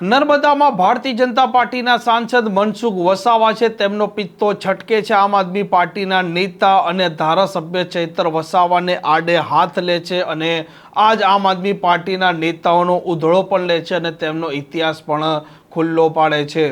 નર્મદામાં ભારતીય જનતા પાર્ટીના સાંસદ મનસુખ વસાવા છે. તેમનો પિત્તો છટકે છે. આમ આદમી પાર્ટીના નેતા અને ધારાસભ્ય ચૈતર વસાવાને આડે હાથ લે છે અને આજ આમ આદમી પાર્ટીના નેતાઓનો ઉધળો પણ લે છે અને તેમનો ઇતિહાસ પણ ખુલ્લો પાડે છે.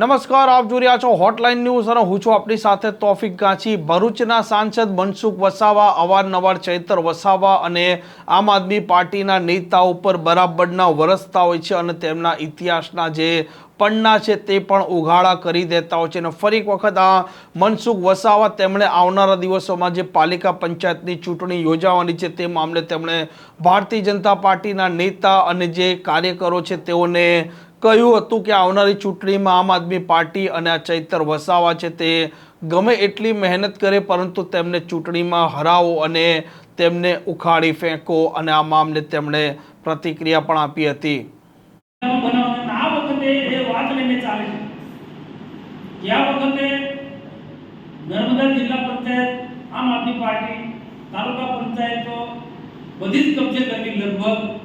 નમસ્કાર, આપ જોઈ રહ્યા છો હોટલાઇન ન્યૂઝ અને હું છું આપણી સાથે તોફિક ગાંચી ભરૂચના સાંસદ મનસુખ વસાવા, અવારનવાર ચૈતર વસાવા અને આમ આદમી પાર્ટીના નેતા ઉપર બરાબરના વરસતા હોય છે અને તેમના ઇતિહાસના જે પન્ના છે તે પણ ઉઘાડા કરી દેતા હોય છે. અને ફરી વખત આ મનસુખ વસાવા તેમણે આવનારા દિવસોમાં જે પાલિકા પંચાયતની ચૂંટણી યોજાવાની છે તે મામલે તેમણે ભારતીય જનતા પાર્ટીના નેતા અને જે કાર્યકરો છે તેઓને કહ્યું હતું કે આવનારી ચૂંટણીમાં આમ આદમી પાર્ટી અને આ ચૈતર વસાવા છે તે ગમે એટલી મહેનત કરે, પરંતુ તેમને ચૂંટણીમાં હરાવો અને તેમને ઉખાડી ફેંકો અને આ મામલે તેમણે પ્રતિક્રિયા પણ આપી હતી. તાલુકા પંચાયતો બધી જ કબજે કરવી લગભગ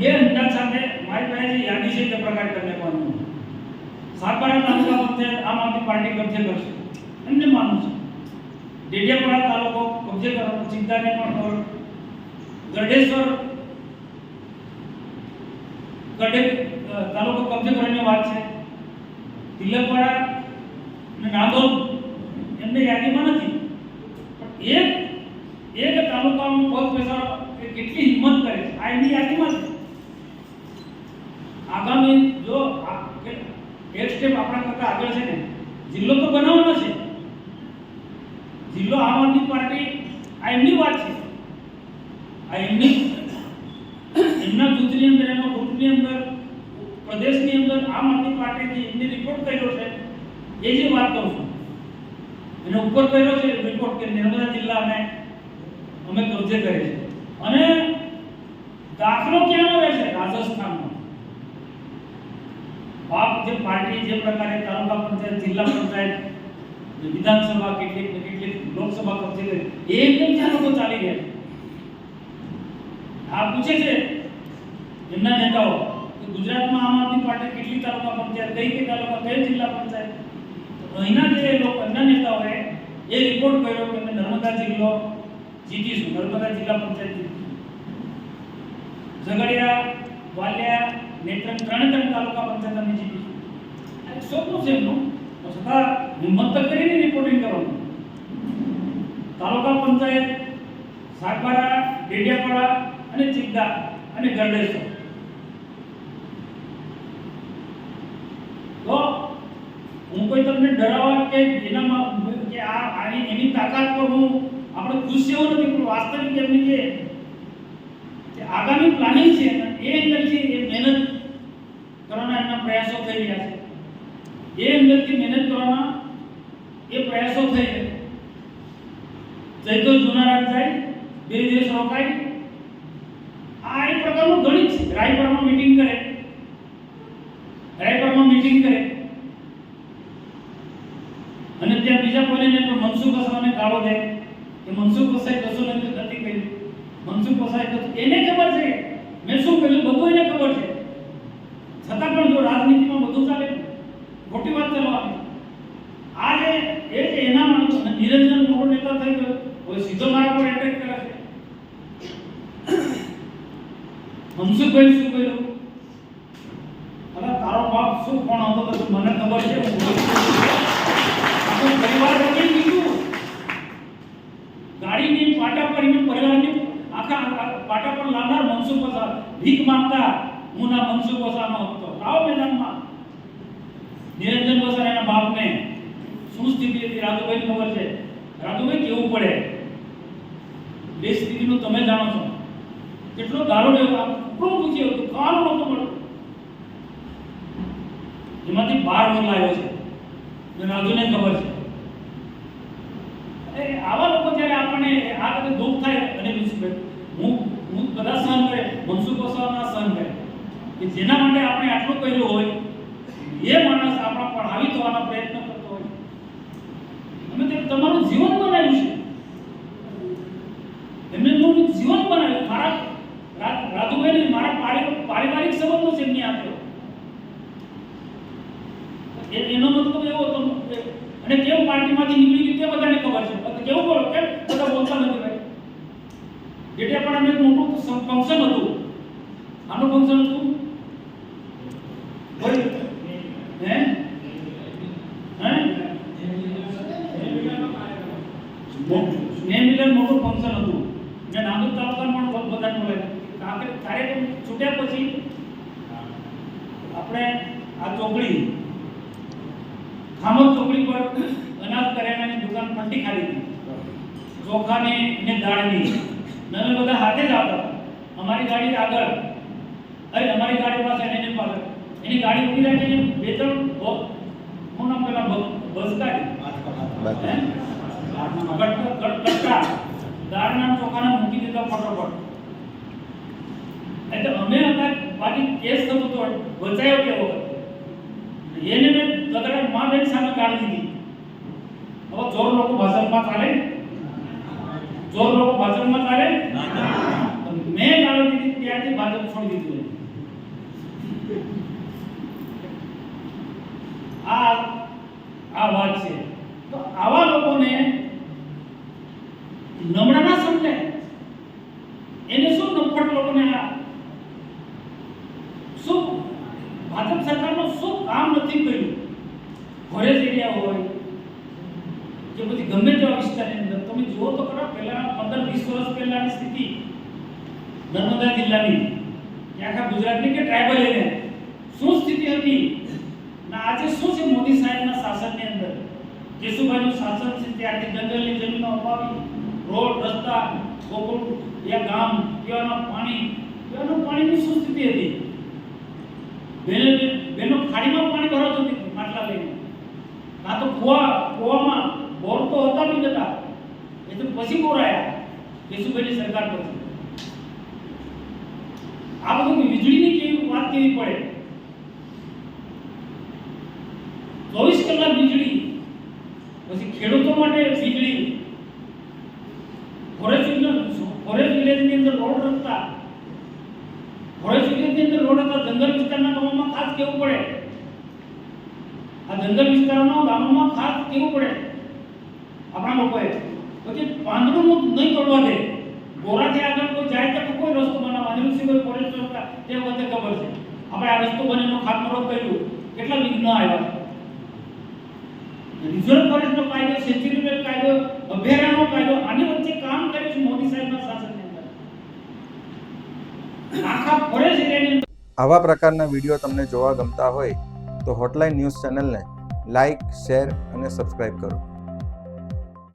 એ અંદાજ સાથે મારી પાસે યાદી છે તે પ્રકારે તમને કહું સાગબારા તાલુકા પંચાયત આમ આદમી પાર્ટી કબજે કરશે. એમને માનું છે. ડેડિયાપાડા તાલુકો કબજે કરવાનો ચિંતાને પણ ગઢેશ્વર ગઢે તાલુકો કબજે કરવાની વાત છે. તિલકવાડા અને નાગોલ એમને યાદીમાં નથી. પણ એક એક તાલુકામાં પગ પૈસા એ કેટલી હિંમત કરે છે. આ એમની યાદીમાં છે. આગામી જો એક સ્ટેપ આપણા કરતા આગળ છે ને, જિલ્લો તો બનાવવાનો છે. જિલ્લો આમ આદમી પાર્ટી, આ એમની વાત છે. આ એમની, એમના જૂથની અંદર, એમના ગ્રુપની અંદર, પ્રદેશની અંદર આમ આદમી પાર્ટીની એમને રિપોર્ટ કર્યો છે. એ જે વાત કહું છું. એને ઉપર કર્યો છે રિપોર્ટ કે નર્મદા જિલ્લા અમે અમે કબજે કરે છે અને દાખલો ક્યાં આવે છે? રાજસ્થાનનો બાપ જે પાર્ટી જે પ્રકારે તાલુકા પંચાયત, જિલ્લા પંચાયત, વિધાનસભા કેટલીક કેટલીક લોકસભા કબજે કરી એકદમ ત્યાં લોકો ચાલી ગયા. આ પૂછે છે એમના નેતાઓ કે ગુજરાતમાં આમ આદમી પાર્ટી કેટલી તાલુકા પંચાયત, કઈ કઈ તાલુકા કઈ જિલ્લા પંચાયત તો અહીંના જે લોકો, એમના નેતાઓએ એ રિપોર્ટ કર્યો કે અમે નર્મદા જિલ્લો જીતીશું, નર્મદા જિલ્લા પંચાયત જીતીશું ઝઘડિયા, વાલિયા નેત્રંગ ત્રણે ત્રણ તાલુકા પંચાયત અમે જીતીશું આ એક છે એમનું. તો છતાં હિંમત તો કરીને રિપોર્ટિંગ કરવાનું તાલુકા પંચાયત સાગબારા ડેડિયાપાડા અને ચિકદા અને ગરડેશ્વર. તો હું કોઈ તમને ડરાવવા કે એનામાં કે આ આની એની તાકાત પર હું આપણે ખુશ એવું નથી, પણ વાસ્તવિક એમની કે આગામી પ્લાનિંગ છે એ અંદરથી એ મહેનત કરવાના એમના પ્રયાસો થઈ રહ્યા છે. એ અંદરથી મહેનત કરવાના એ પ્રયાસો થઈ રહ્યા જયતો જુનારાજ થાય, બે દિવસ રોકાય. આ એક પ્રકારનું ગણિત છે. રાયપુરમાં મીટિંગ કરે. રાયપુરમાં મીટિંગ કરે. અને ત્યાં બીજા કોઈને મનસુખ હસવાને ગાળો દે. કે મનસુખ વસાઈ કશું નથી કર્યું. મનસુખ વસાઈ એને ખબર છે? મેં શું કર્યું? બધું એને ખબર છે. છતાં પણ જો રાજનીતિમાં બધું ચાલે, ખોટી વાત ચાલો આ જે એ એના નિરંજન મોટો નેતા થઈ ગયો. કોઈ સીધો મારા પર એટેક કરે છે. મનસુખભાઈ શું કર્યું? અરે તારો બાપ શું કોણ હતો તો મને ખબર છે? પરિવાર કીધું? ગાડીની પાટા પર એમને પરિવારની આખા આખા પાટા પર લાવનાર મનસુખ વસા ભીખ માંગતા હું ના મનસુખ વસાનો હતો આવો મેદાનમાં. નિરંજન વસા એના બાપને શું સ્થિતિ હતી રાજુભાઈ ખબર છે? રાજુભાઈ કેવું પડે? બે સ્થિતિનું તમે જાણો છો. કેટલો ગાળો લેવો આપણું પૂછ્યું હતું. કામ નહોતું એમાંથી બાર રોલ લાવ્યો છે. રાજુને ખબર છે. આવા લોકો જ્યારે આપણને આ બધું દુઃખ થાય અને હું બધા સહન કરે મનસુખ વસાવાના સહન કરે કે જેના માટે આપણે આટલું કર્યું હોય, એ માણસ આપણા પર આવી થવાના પ્રયત્ન કરતો હોય. અમે તે તમારું જીવન બનાવ્યું છે. એમને એમનું જીવન બનાવ્યું. મારા રાધુભાઈને મારા પારિવારિક સંબંધો છે એમની આપ્યો. એનો મતલબ એવો હતો અને કેવું પાર્ટીમાંથી નીકળી ગયું તે બધાને ખબર છે. કેવું બોલો કેમ? બધા બોલતા નથી. જેટલે પણ અમે એક મોટું ફંક્શન હતું. આનું ફંક્શન હતું? હે? હે? મિલન મોટું ફંક્શન હતું. મેં નાંદોદ તાલુકામાં પણ બધા મળે કાંકરે કાર્યક્રમ છૂટ્યા પછી આપણે આ ચોકડી ખામોદ ચોકડી પર અનાજ કરિયાણાની દુકાન પટ્ટી ખાલી હતી ચોખાની ને દાળની. ને અમે બધા હાથે જ આવતા અમારી ગાડી આગળ. અરે અમારી ગાડી પાસે એને પાછળ. એની ગાડી ઊભી રાખીને બે ત્રણ હું નામ પેલા બસ કટકા. દાળના ચોખાના મૂકી દીધા ફટોફટ. એટલે અમે હતા બાકી કેસ થતો તો બચાયો કેવો એને મેં તગડા મા બેન સામે કાઢી દીધી. હવે ચોર લોકો ભાષણમાં ચાલે. ચોર લોકો ભાજપમાં ચાલે મેં ગાળો દીધી ત્યારથી ભાજપ છોડી દીધું આ આ વાત છે. તો આવા લોકોને નમણા ના સમજે એને શું નફટ લોકોને આ? શું? ભાજપ સરકારનું શું કામ નથી કર્યું? ઘરે જઈ રહ્યા હોય કે પછી ગમે તેવા વિસ્તારની અંદર, તમે જુઓ તો ખરા, પહેલા પંદર, વીસ વર્ષ પહેલાની સ્થિતિ નર્મદા જિલ્લાની, કે આખા ગુજરાતની કે ટ્રાઇબલ એરિયા શું સ્થિતિ હતી? ના આજે શું છે મોદી સાહેબના શાસનની અંદર? કેશુભાઈનું શાસન છે ત્યારથી જંગલની જમીનો અપાવી, રોડ, રસ્તા, ગોકુળ યા ગામ, પીવાના પાણી, પીવાના પાણીની શું સ્થિતિ હતી? બેને બેનો ખાડીમાં પાણી ભરાતું હતું, માટલા લઈને. કાં તો કુવા કુવામાં બોર તો હતા નહીં હતા એ તો પછી બોરાયા કેશુભાઈની સરકાર પછી. આ બધું વીજળીની કેવી વાત કેવી પડે? ચોવીસ કલાક વીજળી. પછી ખેડૂતો માટે વીજળી. ફોરેસ્ટ ફોરેસ્ટ વિલેજની અંદર રોડ રસ્તા. ફોરેસ્ટ વિલેજની અંદર રોડ હતા જંગલ વિસ્તારના ગામોમાં ખાસ કેવું પડે? આ જંગલ વિસ્તારના ગામોમાં ખાસ કેવું પડે? લોકોએ પછી પાંદડું નહીં તોડવા દે. ગોરાથી આગળ કોઈ જાય તો કોઈ રસ્તો બનાવવા અનિરુદ્ધ કોઈ પોલીસ હતા, તે વખતે ખબર છે. આપણે આ રસ્તો બનેનો ખાતમુહૂર્ત કર્યું. કેટલા વિઘ્ન આવ્યા? રિઝર્વ ફોરેસ્ટનો કાયદો સેન્ચુરી કાયદો, અભયારણ્યનો કાયદો, આની વચ્ચે કામ કરે છે મોદી સાહેબના શાસનની અંદર. આખા ફોરેસ્ટ એરિયાની આવા પ્રકારના વીડિયો તમને જોવા ગમતા હોય તો હોટલાઇન ન્યૂઝ ચેનલને લાઇક શેર અને સબસ્ક્રાઇબ કરો.